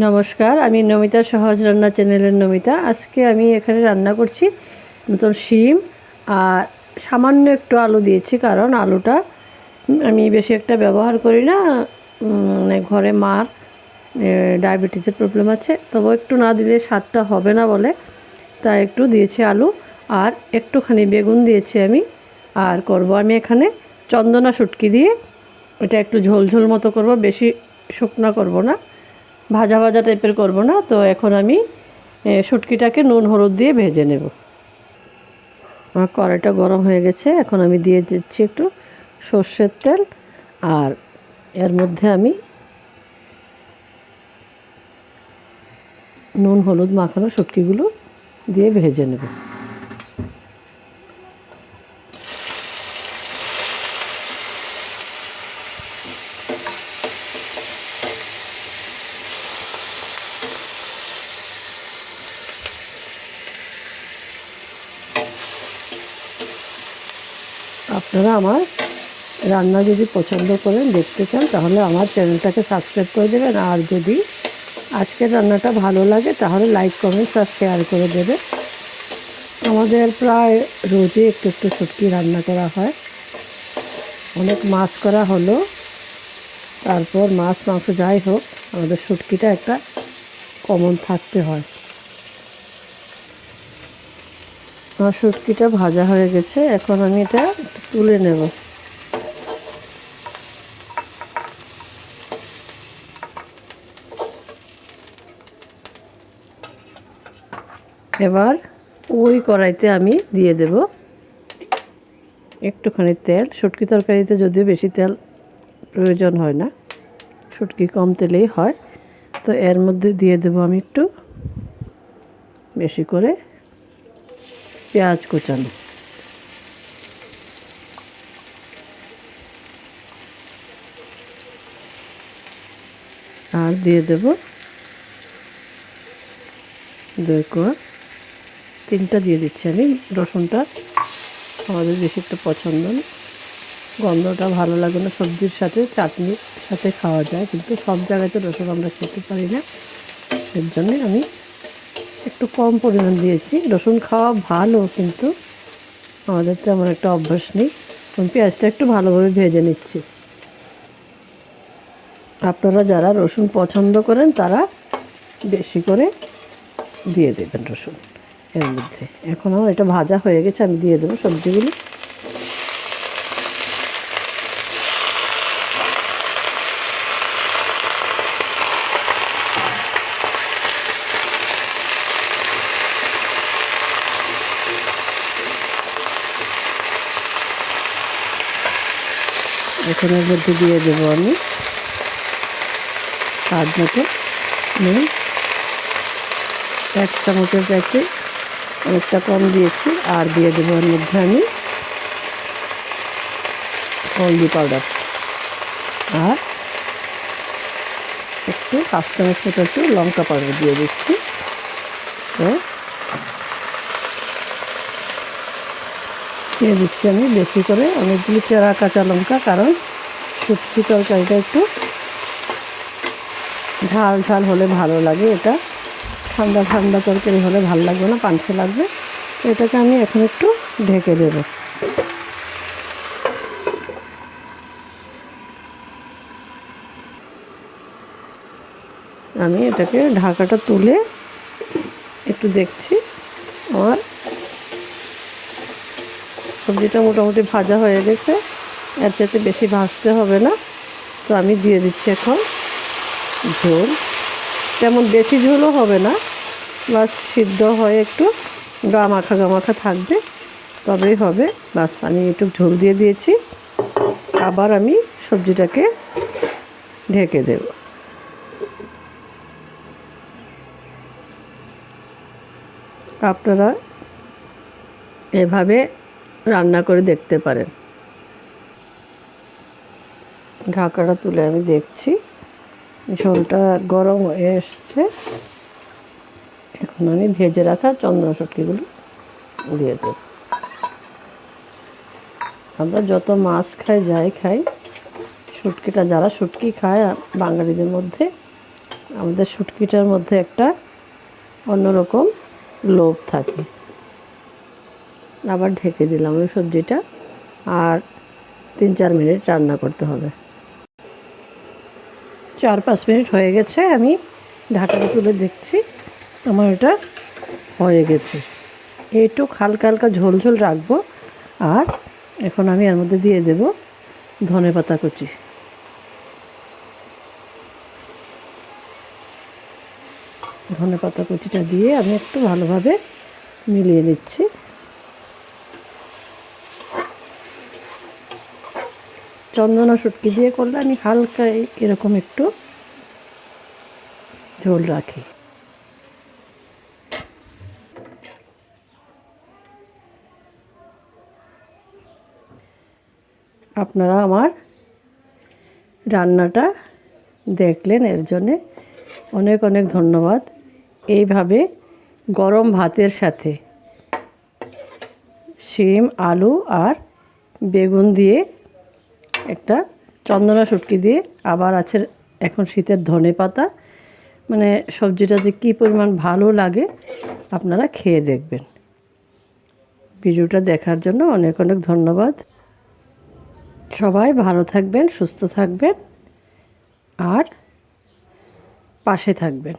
নমস্কার, আমি নমিতা সহজ রান্না চ্যানেলের নমিতা। আজকে আমি এখানে রান্না করছি নতুন শিম আর সামান্য একটু আলু দিয়েছি, কারণ আলুটা আমি বেশি একটা ব্যবহার করি না। মানে ঘরে মার ডায়াবেটিসের প্রবলেম আছে, তবে একটু না দিলে স্বাদটা হবে না বলে তাই একটু দিয়েছি আলু। আর একটুখানি বেগুন দিয়েছি আমি, আর করব আমি এখানে চন্দনা শুটকি দিয়ে। এটা একটু ঝোল ঝোল মতো করব, বেশি শুকনা করব না। ভাজা ভাজা টাইপের করব না, তো এখন আমি শুটকিটাকে নুন, হলুদ দিয়ে ভেজে নেব। আমার কড়াইটা গরম হয়ে গেছে, এখন আমি দিয়ে দিচ্ছি একটু সর্ষের তেল, আর এর মধ্যে আমি নুন, হলুদ মাখানো শুটকিগুলো দিয়ে ভেজে নেব। আপনারা আমার রান্না যদি পছন্দ করেন, দেখতে চান, তাহলে আমার চ্যানেলটাকে সাবস্ক্রাইব করে দেবেন। আর যদি আজকের রান্নাটা ভালো লাগে, তাহলে লাইক কমেন্টস আর শেয়ার করে দেবে আমাদের প্রায় রোজই একটু একটু শুটকি রান্না করা হয়। অনেক মাছ করা হলো। তারপর মাছ, মাংস যাই হোক, আমাদের শুটকিটা একটা কমন থাকতে হয়। আমার শুটকিটা ভাজা হয়ে গেছে। এখন আমি এটা তুলে নেব। এবার ওই কড়াইতে আমি দিয়ে দেব একটুখানি তেল। শুটকি তরকারিতে যদিও বেশি তেল প্রয়োজন হয় না, শুটকি কম তেলেই হয়। তো এর মধ্যে দিয়ে দেব আমি একটু বেশি করে পেঁয়াজ কুচানো। আর দিয়ে দেব দই কোয়া। তিনটা দিয়ে দিচ্ছি আমি, রসুনটা। আমাদের বেশি একটা পছন্দ না। গন্ধটা ভালো লাগে না, সবজির সাথে, চাটনির সাথে খাওয়া যায়, কিন্তু সব জায়গায় তো রসুন আমরা খেতে পারি না। এর জন্যে আমি একটু কম পরিমাণ দিয়েছি। রসুন খাওয়া ভালো, কিন্তু আমাদের তেমন একটা অভ্যাস নেই। পেঁয়াজটা একটু ভালোভাবে ভেজে নিচ্ছি। আপনারা যারা রসুন পছন্দ করেন, তারা বেশি করে দিয়ে দেবেন রসুন এর মধ্যে। এখন আমার এটা ভাজা হয়ে গেছে, আমি দিয়ে দেবো সবজিগুলো। এখন এর মধ্যে দিয়ে দেবো আমি স্বাদ মতো নুন এক চামচের প্যাকে অনেকটা কম দিয়েছি, আর দিয়ে দেবো এর মধ্যে আমি হলদি পাউডার। আর একটু হাফ চামচ মতো একটু লঙ্কা পাউডার দিয়ে দিচ্ছি। দিয়ে দিচ্ছি আমি বেশি করে অনেকগুলি চেরা কাঁচা লঙ্কা, কারণ শুটকি তরকারিটা একটু ঝাল ঝাল হলে ভালো লাগে এটা। ঠান্ডা ঠান্ডা তরকারি হলে ভালো লাগবে না, পানসে লাগবে। এটাকে আমি এখন একটু ঢেকে দেব। আমি এটাকে ঢাকাটা তুলে একটু দেখছি। আমার সবজিটা মোটামুটি ভাজা হয়ে গেছে। এর চাইতে বেশি ভাজতে হবে না। তো আমি দিয়ে দিচ্ছি এখন। ঝোল। তেমন বেশি ঝোলও হবে না। বাস সিদ্ধ হয়ে একটু গা মাখা গা মাখা থাকবে। তবেই হবে। বাস আমি একটু ঝোল দিয়ে দিয়েছি। আবার আমি সবজিটাকে ঢেকে দেব। আপনারা এভাবে রান্না করে দেখতে পারেন। ঢাকাটা তুলে আমি দেখছি। ঝোলটা গরম হয়ে এসছে। এখন আমি ভেজে রাখা চন্দনা শুটকিগুলো দিয়ে দেব। আমরা যত মাছ খাই, যাই খাই, শুটকিটা যারা শুটকি খায় বাঙালিদের মধ্যে, আমাদের শুটকিটার মধ্যে একটা অন্যরকম লোভ থাকে। আবার ঢেকে দিলাম ওই সবজিটা, আর তিন চার মিনিট রান্না করতে হবে। চার পাঁচ মিনিট হয়ে গেছে, আমি ঢাকাটা তুলে দেখছি, আমার এটা হয়ে গেছে। একটু হালকা হালকা ঝোল ঝোল রাখব, আর এখন আমি এর মধ্যে দিয়ে দেব ধনে পাতা কুচি। ধনে পাতা কুচিটা দিয়ে আমি একটু ভালোভাবে মিলিয়ে নিচ্ছি। চন্দনা শুটকি দিয়ে করলে আমি হালকা এরকম একটু ঝোল রাখি। আপনারা আমার রান্নাটা দেখলেন, এর জন্যে অনেক অনেক ধন্যবাদ। এইভাবে গরম ভাতের সাথে শিম, আলু আর বেগুন দিয়ে একটা চন্দনা শুটকি দিয়ে আবার আছে এখন শীতের ধনে পাতা। মানে সবজিটা যে কী পরিমাণ ভালো লাগে, আপনারা খেয়ে দেখবেন। ভিডিওটা দেখার জন্য অনেক অনেক ধন্যবাদ। সবাই ভালো থাকবেন, সুস্থ থাকবেন, আর পাশে থাকবেন।